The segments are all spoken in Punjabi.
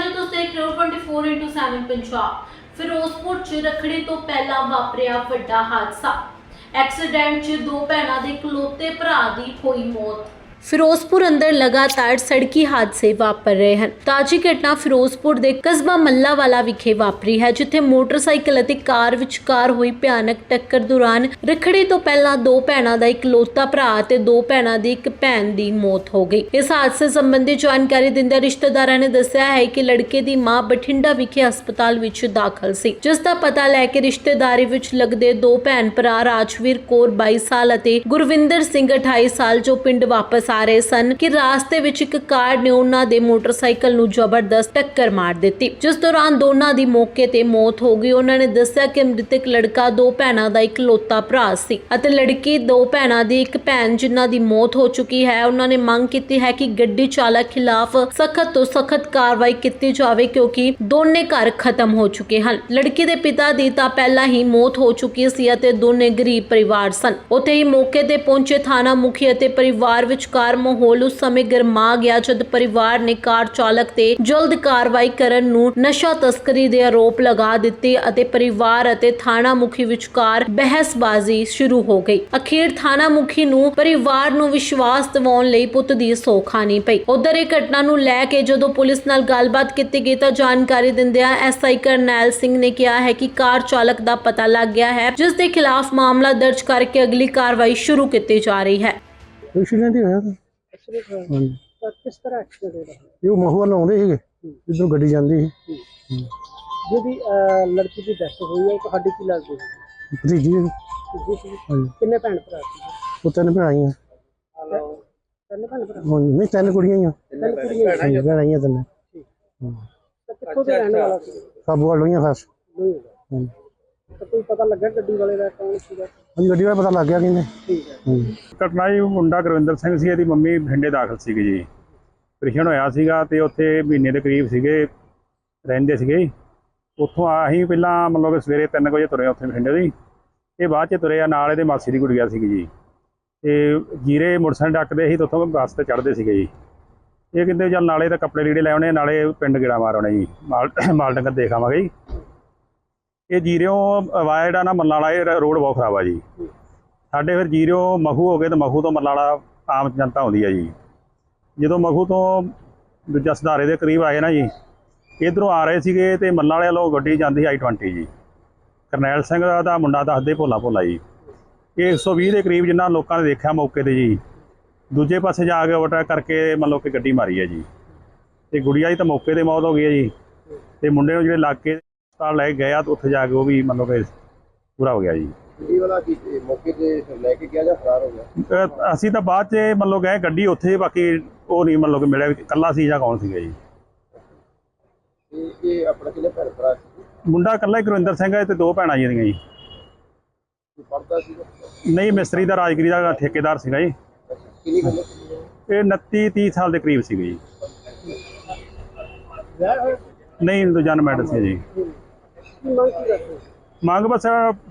ਜੀ ਤੁਸੀਂ ਦੇਖ ਰਹੇ ਹੋ 24/7 ਪੰਜਾਬ, ਫਿਰੋਜ਼ਪੁਰ ਚ ਰਖੜੀ ਤੋਂ ਪਹਿਲਾਂ ਵਾਪਰਿਆ ਵੱਡਾ ਹਾਦਸਾ। ਐਕਸੀਡੈਂਟ 'ਚ ਦੋ ਭੈਣਾਂ ਦੇ ਇਕਲੌਤੇ ਭਰਾ ਦੀ ਹੋਈ ਮੌਤ। ਫਿਰੋਜ਼ਪੁਰ ਅੰਦਰ ਲਗਾਤਾਰ ਸੜਕੀ ਹਾਦਸੇ ਵਾਪਰ ਰਹੇ ਹਨ। ਤਾਜੀ ਘਟਨਾ ਫਿਰੋਜ਼ਪੁਰ ਦੇ ਕਸਬਾ ਮੱਲਾਵਾਲਾ ਵਿਖੇ ਵਾਪਰੀ ਹੈ, ਜਿੱਥੇ ਮੋਟਰਸਾਈਕਲ ਅਤੇ ਕਾਰ ਵਿਚਕਾਰ ਹੋਈ ਭਿਆਨਕ ਟੱਕਰ ਦੌਰਾਨ ਰਖੜੀ ਤੋਂ ਪਹਿਲਾਂ ਦੋ ਭੈਣਾਂ ਦਾ ਇਕਲੌਤਾ ਭਰਾ ਅਤੇ ਦੋ ਭੈਣਾਂ ਦੀ ਇੱਕ ਭੈਣ ਦੀ ਮੌਤ ਹੋ ਗਈ। ਇਸ ਹਾਦਸੇ ਸੰਬੰਧੀ ਜਾਣਕਾਰੀ ਦਿੰਦਿਆਂ ਰਿਸ਼ਤੇਦਾਰਾਂ ਨੇ ਦੱਸਿਆ ਹੈ ਕਿ ਲੜਕੇ ਦੀ ਮਾਂ ਬਠਿੰਡਾ ਵਿਖੇ ਹਸਪਤਾਲ ਵਿੱਚ ਦਾਖਲ ਸੀ, ਜਿਸ ਦਾ ਪਤਾ ਲੈ ਕੇ ਰਿਸ਼ਤੇਦਾਰੀ ਵਿੱਚ ਲੱਗਦੇ ਦੋ ਭੈਣ ਭਰਾ ਰਾਜਵੀਰ ਕੌਰ 22 ਸਾਲ ਅਤੇ ਗੁਰਵਿੰਦਰ ਸਿੰਘ 28 ਸਾਲ ਜੋ ਪਿੰਡ ਵਾਪਸ ਆ ਰਹੇ ਸਨ ਕਿ ਰਾਸਤੇ ਵਿੱਚ ਇੱਕ ਕਾਰ ਨੇ ਉਹਨਾਂ ਦੇ ਮੋਟਰਸਾਈਕਲ ਨੂੰ ਜ਼ਬਰਦਸਤ ਟੱਕਰ ਮਾਰ ਦਿੱਤੀ। ਜਿਸ ਦੌਰਾਨ ਦੋਨਾਂ ਦੀ ਮੌਕੇ ਤੇ ਮੌਤ ਹੋ ਗਈ। ਉਹਨਾਂ ਨੇ ਦੱਸਿਆ ਕਿ ਮ੍ਰਿਤਕ ਲੜਕਾ, ਦੋ ਭੈਣਾਂ ਦਾ ਇਕਲੌਤਾ ਭਰਾ ਸੀ ਅਤੇ ਲੜਕੀ, ਦੋ ਭੈਣਾਂ ਦੀ ਇੱਕ ਭੈਣ ਜਿਨ੍ਹਾਂ ਦੀ ਮੌਤ ਹੋ ਚੁੱਕੀ ਹੈ। ਉਹਨਾਂ ਨੇ ਮੰਗ ਕੀਤੀ ਹੈ ਕਿ ਗੱਡੀ ਚਾਲਕ ਖਿਲਾਫ ਸਖਤ ਤੋਂ ਸਖਤ ਕਾਰਵਾਈ ਕੀਤੀ ਜਾਵੇ ਕਿਉਂਕਿ ਦੋਨੇ ਘਰ ਖਤਮ ਹੋ ਚੁੱਕੇ ਹਨ। ਲੜਕੀ ਦੇ ਪਿਤਾ ਦੀ ਤਾਂ ਪਹਿਲਾਂ ਹੀ ਮੌਤ ਹੋ ਚੁੱਕੀ ਸੀ ਅਤੇ ਦੋਨੇ ਗਰੀਬ ਪਰਿਵਾਰ ਸਨ। ਉੱਥੇ ਹੀ ਮੌਕੇ ਤੇ ਪਹੁੰਚੇ ਥਾਣਾ ਮੁਖੀ ਅਤੇ ਪਰਿਵਾਰ ਵਿੱਚ ਵਿਚਕਾਰ ਮਾਹੌਲ ਉਸ ਸਮੇਂ ਗਰਮਾ ਗਿਆ ਜਦ ਪਰਿਵਾਰ ਨੇ ਕਾਰ ਚਾਲਕ ਤੇ ਜਲਦ ਕਾਰਵਾਈ ਕਰਨ ਨੂੰ ਨਸ਼ਾ ਤਸਕਰੀ ਦੇ ਆਰੋਪ ਲਗਾ ਦਿੱਤੇ ਅਤੇ ਪਰਿਵਾਰ ਅਤੇ ਥਾਣਾ ਮੁਖੀ ਵਿਚਕਾਰ ਬਹਿਸਬਾਜ਼ੀ ਸ਼ੁਰੂ ਹੋ ਗਈ। ਅਖੀਰ ਥਾਣਾ ਮੁਖੀ ਨੂੰ ਪਰਿਵਾਰ ਨੂੰ ਵਿਸ਼ਵਾਸ ਦਿਵਾਉਣ ਲਈ ਪੁੱਤ ਦੀ ਸੌ ਖਾਣੀ ਪਈ। ਉਧਰ ਇਹ ਘਟਨਾ ਨੂੰ ਲੈ ਕੇ ਜਦੋਂ ਪੁਲਿਸ ਨਾਲ ਗੱਲਬਾਤ ਕੀਤੀ ਗਈ ਤਾਂ ਜਾਣਕਾਰੀ ਦਿੰਦਿਆਂ ਐਸਆਈ ਕਰਨੈਲ ਸਿੰਘ ਨੇ ਕਿਹਾ ਹੈ ਕਿ ਕਾਰ ਚਾਲਕ ਦਾ ਪਤਾ ਲੱਗ ਗਿਆ ਹੈ, ਜਿਸ ਦੇ ਖਿਲਾਫ ਮਾਮਲਾ ਦਰਜ ਕਰਕੇ ਅਗਲੀ ਕਾਰਵਾਈ ਸ਼ੁਰੂ ਕੀਤੀ ਜਾ ਰਹੀ ਹੈ। ਐਕਸੀਡੈਂਟ ਹੀ ਹੋਇਆ। ਸੀ ਐਕਸੀਡੈਂਟ ਹਾਂਜੀ। ਤਾਂ ਕਿਸ ਤਰ੍ਹਾਂ ਐਕਸੀਡੈਂਟ ਹੋਇਆ? ਇਹ ਮਹੂਆ ਨਾਲ ਆਉਂਦੇ ਸੀਗੇ। ਇਧਰੋਂ ਗੱਡੀ ਜਾਂਦੀ ਸੀ। ਜਿਹਦੀ ਅਹ, ਲੜਕੀ ਦੀ ਡੈਥ ਹੋਈ ਹੈ ਉਹ ਤੁਹਾਡੀ ਕੀ ਲੱਗਦੀ ਹੈ? ਭਤੀਜੀ ਸੀ। ਹਾਂਜੀ। ਕਿੰਨੇ ਭੈਣ ਭਰਾ ਸੀ? ਉਹ ਤਿੰਨ ਭੈਣਾਂ ਆਈਆਂ। ਤਿੰਨ ਭੈਣ ਭਰਾ? ਹਾਂਜੀ ਨਹੀਂ ਤਿੰਨ ਕੁੜੀਆਂ ਹੀ ਆ ਤਿੰਨ ਕੁੜੀਆਂ ਹਾਂਜੀ ਭੈਣਾਂ ਆਈਆਂ ਤਿੰਨ। ਤਾਂ ਕਿੱਥੋਂ ਦੇ ਰਹਿਣ ਵਾਲਾ ਸੀ? ਕਾਬੂ ਵਾਲ ਹੋਈਆਂ ਖਾਸ। ਨਹੀਂ ਹੋਗਾ ਹਾਂਜੀ। ਤਾਂ ਕੋਈ ਪਤਾ ਲੱਗਾ ਗੱਡੀ ਵਾਲੇ ਦਾ ਕੌਣ ਸੀਗਾ? ਹਾਂਜੀ ਗੱਡੀ ਵਾਲਾ ਪਤਾ ਲੱਗ ਗਿਆ ਕਹਿੰਦੇ ਠੀਕ ਹੈ। ਹਾਂਜੀ ਘਟਨਾ ਜੀ ਮੁੰਡਾ ਗੁਰਵਿੰਦਰ ਸਿੰਘ ਸੀ ਇਹਦੀ ਮੰਮੀ ਬਠਿੰਡੇ ਦਾਖਲ ਸੀਗੀ ਜੀ। ਹੋਇਆ ਸੀਗਾ ਤੇ ਉੱਥੇ ਮਹੀਨੇ ਦੇ ਕਰੀਬ ਸੀਗੇ ਰਹਿੰਦੇ ਸੀਗੇ ਉੱਥੋਂ ਆ ਅਸੀਂ ਪਹਿਲਾਂ ਮਤਲਬ ਕਿ ਸਵੇਰੇ 3 ਵਜੇ ਤੁਰੇ ਉੱਥੇ ਬਠਿੰਡੇ ਦੀ ਇਹ ਬਾਅਦ ਚ ਤੁਰੇ ਆ ਨਾਲ ਇਹਦੇ ਮਾਸੀ ਦੀ ਗੁੜੀਆ ਸੀਗੀ ਜੀ। ਤੇ ਜੀਰੇ ਮੋਟਰਸਾਈਕਲ ਡੱਕਦੇ ਸੀ ਤੇ ਉੱਥੋਂ ਬੱਸ ਤੇ ਚੜ੍ਹਦੇ ਸੀਗੇ ਜੀ। ਇਹ ਕਹਿੰਦੇ ਚੱਲ ਨਾਲੇ ਤਾਂ ਕੱਪੜੇ ਲੀੜੇ ਲੈ ਆਉਣੇ ਨਾਲੇ ਪਿੰਡ ਗੇੜਾ ਮਾਰ ਆਉਣੇ ਜੀ। ਮਾਲ ਮਾਲ ਡੰਗਰ ਦੇਖ ਆਵਾਂਗੇ ਜੀ। ਇਹ ਜੀਰਿਓਂ ਵਾਇਆ ਜਿਹੜਾ ਨਾ ਮੱਲਾਲਾ ਇਹ ਰੋਡ ਬਹੁਤ ਖਰਾਬ ਆ ਜੀ। ਸਾਡੇ ਫਿਰ ਜੀਰੋ ਮਹੂ ਹੋ ਗਏ ਤੇ ਮਖੂ ਤੋਂ ਮੱਲਾਂ ਆਮ ਜਨਤਾ ਆਉਂਦੀ ਹੈ ਜੀ। ਜਦੋਂ ਮਖੂ ਤੋਂ ਦੂਜਾ ਸਧਾਰੇ ਦੇ ਕਰੀਬ ਆਏ ਨਾ ਜੀ, ਇਧਰੋਂ ਆ ਰਹੇ ਸੀਗੇ ਤੇ ਮੱਲਾਂ ਵਾਲੇ ਵੱਲੋਂ ਗੱਡੀ ਜਾਂਦੀ ਆਈ 20 ਜੀ। ਕਰਨੈਲ ਸਿੰਘ ਦਾ ਮੁੰਡਾ ਦੱਸਦੇ ਭੋਲਾ ਭੋਲਾ ਜੀ। ਇਹ 120 ਦੇ ਕਰੀਬ ਜਿੰਨਾ ਲੋਕਾਂ ਨੇ ਦੇਖਿਆ ਮੌਕੇ ਤੇ ਜੀ। ਦੂਜੇ ਪਾਸੇ ਜਾ ਕੇ ਓਵਰਟੇਕ ਕਰਕੇ ਮੰਨ ਲਓ ਕਿ ਗੱਡੀ ਮਾਰੀ ਹੈ ਜੀ। ਤੇ ਗੁੜੀਆ ਜੀ ਤਾਂ ਮੌਕੇ ਤੇ ਮੌਤ ਹੋ ਗਈ ਹੈ ਜੀ। ਤੇ ਮੁੰਡੇ ਨੂੰ ਜਿਹੜੇ ਲੱਗ ਕੇ ਹਸਪਤਾਲ ਲੈ ਕੇ ਗਏ ਆ ਤੇ ਉੱਥੇ ਜਾ ਕੇ ਉਹ ਵੀ ਮੰਨ ਲਓ ਕਿ ਪੂਰਾ ਹੋ ਗਿਆ ਜੀ। ਇਹ ਵਾਲਾ ਕੀ ਇਹ ਮੌਕੇ ਤੇ ਲੈ ਕੇ ਗਿਆ ਜਾਂ ਫਰਾਰ ਹੋ ਗਿਆ? ਅਹ ਅਸੀਂ ਤਾਂ ਬਾਅਦ ਚ ਮੰਨ ਲਓ ਗਏ ਗੱਡੀ ਉੱਥੇ ਬਾਕੀ ਉਹ ਨਹੀਂ ਮੰਨ ਲਓ ਕਿ ਮਿਲਿਆ ਇਕੱਲਾ ਸੀ ਜਾਂ ਕੌਣ ਸੀਗਾ ਜੀ। ਇਹ ਇਹ ਆਪਣਾ ਕਿਹਨੇ ਭੈਣ ਭਰਾ ਸੀ? ਮੁੰਡਾ ਇਕੱਲਾ ਹੀ ਗੁਰਵਿੰਦਰ ਸਿੰਘ ਹੈ ਤੇ ਦੋ ਭੈਣਾਂ ਜੀ ਇਹਦੀਆਂ ਜੀ। ਪੜਦਾ ਨਹੀਂ ਮਿਸਤਰੀ ਦਾ ਰਾਜਗਰੀ ਦਾ ਠੇਕੇਦਾਰ ਸੀਗਾ ਜੀ। ਕਿੰਨੀ ਗੱਲ ਸੀ? ਇਹ 29 30 ਸਾਲ ਦੇ ਕਰੀਬ ਸੀਗੇ ਜੀ। ਨਹੀਂ ਦੂਜਨ ਮੈਡਲ ਸੀ ਜੀ। ਮੰਗ ਕੀ ਕਰਦੇ ਮੰਗ ਬਸ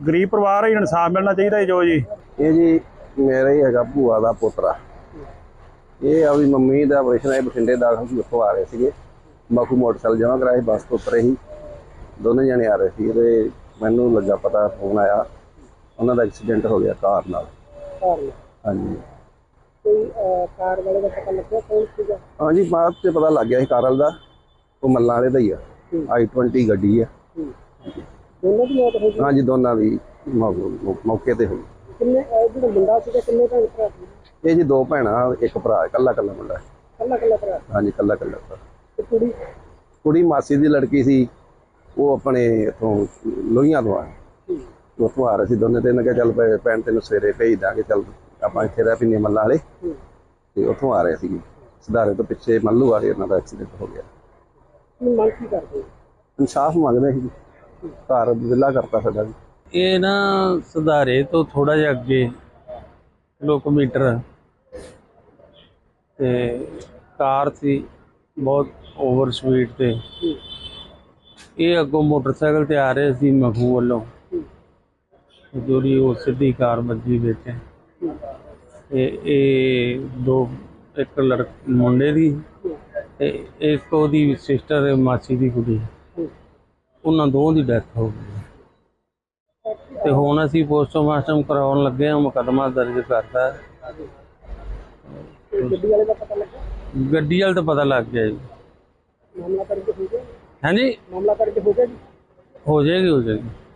ਗਰੀਬ ਪਰਿਵਾਰ ਹੈ ਇਨਸਾਫ ਮਿਲਣਾ ਚਾਹੀਦਾ ਜੋ ਜੀ ਇਹ ਜੀ ਮੇਰਾ ਹੀ ਹੈਗਾ ਭੂਆ ਦਾ ਪੁੱਤਰਾ ਇਹ ਆ ਵੀ ਮੰਮੀ ਦਾ ਆਪਰੇਸ਼ਨ ਹੈ ਬਠਿੰਡੇ ਦਾਖਲ ਸੀ ਉੱਥੋਂ ਆ ਰਹੇ ਸੀਗੇ। ਮਖੂ ਮੋਟਰਸਾਈਕਲ ਜਮ੍ਹਾਂ ਕਰਾਏ ਬੱਸ ਤੋਂ ਉਤਰੇ ਹੀ ਦੋਨੇ ਜਣੇ ਆ ਰਹੇ ਸੀ ਤੇ ਮੈਨੂੰ ਲੱਗਾ ਪਤਾ ਫੋਨ ਆਇਆ। ਉਹਨਾਂ ਦਾ ਐਕਸੀਡੈਂਟ ਹੋ ਗਿਆ ਕਾਰ ਨਾਲ। ਕਾਰ ਹਾਂਜੀ। ਕੋਈ ਕਾਰ ਵਾਲੇ ਦਾ ਪਤਾ ਲੱਗਿਆ ਕੌਣ ਸੀਗਾ? ਹਾਂਜੀ ਬਾਅਦ ਤੇ ਪਤਾ ਲੱਗ ਗਿਆ ਸੀ ਕਾਰਲ ਦਾ। ਉਹ ਮੱਲਾਂ ਵਾਲੇ ਦਾ ਹੀ ਆ। ਆਈ 20 ਗੱਡੀ ਆ। ਦੋਨੋਂ ਦੀ ਮੌਤ ਹੋ ਗਈ ਹਾਂਜੀ ਦੋਨਾਂ ਦੀ ਮੌ- ਮੌਕੇ ਤੇ ਹੋਈ। ਕਿੰਨੇ ਜਿਹੜਾ ਮੁੰਡਾ ਸੀਗਾ ਕਿੰਨੇ ਭੈਣ ਭਰਾ ਸੀ? ਇਹ ਜੀ ਦੋ ਭੈਣਾਂ ਇੱਕ ਭਰਾ ਇਕੱਲਾ ਇਕੱਲਾ ਮੁੰਡਾ ਹੈ। ਕੱਲਾ ਕੱਲਾ ਭਰਾ? ਹਾਂਜੀ ਇਕੱਲਾ ਇਕੱਲਾ ਭਰਾ। ਤੇ ਕੁੜੀ? ਕੁੜੀ ਮਾਸੀ ਦੀ ਲੜਕੀ ਸੀ। ਉਹ ਆਪਣੇ ਇਥੋਂ ਲੋਹੀਆਂ ਤੋਂ ਆ। ਉੱਥੋਂ ਆ ਰਹੇ ਸੀ ਦੋਨੇ ਤੇ ਇਹਨਾਂ ਕਿਹਾ ਚੱਲ ਭੈ- ਭੈਣ ਤੈਨੂੰ ਸਵੇਰੇ ਭੇਜ ਦਾਂਗੇ ਚੱਲ ਆਪਾਂ ਇੱਥੇ ਰਹਿ ਪਿੰਨੇ ਮੱਲਾ ਵਾਲੇ। ਤੇ ਉੱਥੋਂ ਆ ਰਹੇ ਸੀ। ਸਿਧਾਰੇ ਤੋਂ ਪਿੱਛੇ ਮੱਲੂ ਵਾਲੇ ਇਹਨਾਂ ਦਾ ਐਕਸੀਡੈਂਟ ਹੋ ਗਿਆ। ਕੀ ਮੰਗ ਕੀ ਕਰਦੇ? ਇਨਸਾਫ ਮੰਗਦੇ ਸੀ। ਘਰ ਵਿਲਾ ਕਰਤਾ ਸਾਡਾ ਜੀ ਇਹ ਨਾ ਸੁਧਾਰੇ ਤੋਂ ਥੋੜਾ ਜਿਹਾ ਅੱਗੇ ਕਿਲੋਮੀਟਰ ਤੇ ਕਾਰ ਸੀ ਬਹੁਤ ਓਵਰ ਸਪੀਡ ਤੇ। ਇਹ ਅੱਗੋਂ ਮੋਟਰਸਾਈਕਲ ਤੇ ਆ ਰਹੇ ਸੀ ਮਖੂ ਵੱਲੋਂ। ਜਿਹੜੀ ਉਹ ਸਿੱਧੀ ਕਾਰ ਵੱਜੀ ਵਿੱਚ। ਤੇ ਇਹ ਦੋ, ਇੱਕ ਲੜ ਮੁੰਡੇ ਦੀ ਤੇ ਇੱਕ ਉਹਦੀ ਸਿਸਟਰ ਮਾਸੀ ਦੀ ਕੁੜੀ। ਉਹਨਾਂ ਦੋਵਾਂ ਦੀ ਡੈਥ ਹੋ ਗਈ। ਤੇ ਹੁਣ ਅਸੀਂ ਪੋਸਟਮਾਰਟਮ ਕਰਾਉਣ ਲੱਗੇ ਹਾਂ ਮੁਕੱਦਮਾ ਦਰਜ ਕਰਤਾ। ਗੱਡੀ ਵਾਲੇ ਦਾ ਪਤਾ ਲੱਗਾ ਗੱਡੀ ਵਾਲ ਤਾਂ ਪਤਾ ਲੱਗ ਗਿਆ ਜੀ। ਮਾਮਲਾ ਕਰਕੇ ਹੋ ਗਿਆ? ਹਾਂਜੀ? ਮਾਮਲਾ ਕਰਕੇ ਹੋ ਗਿਆ ਜੀ? ਹੋ ਜਾਏਗੀ ਹੋ ਜਾਏਗੀ।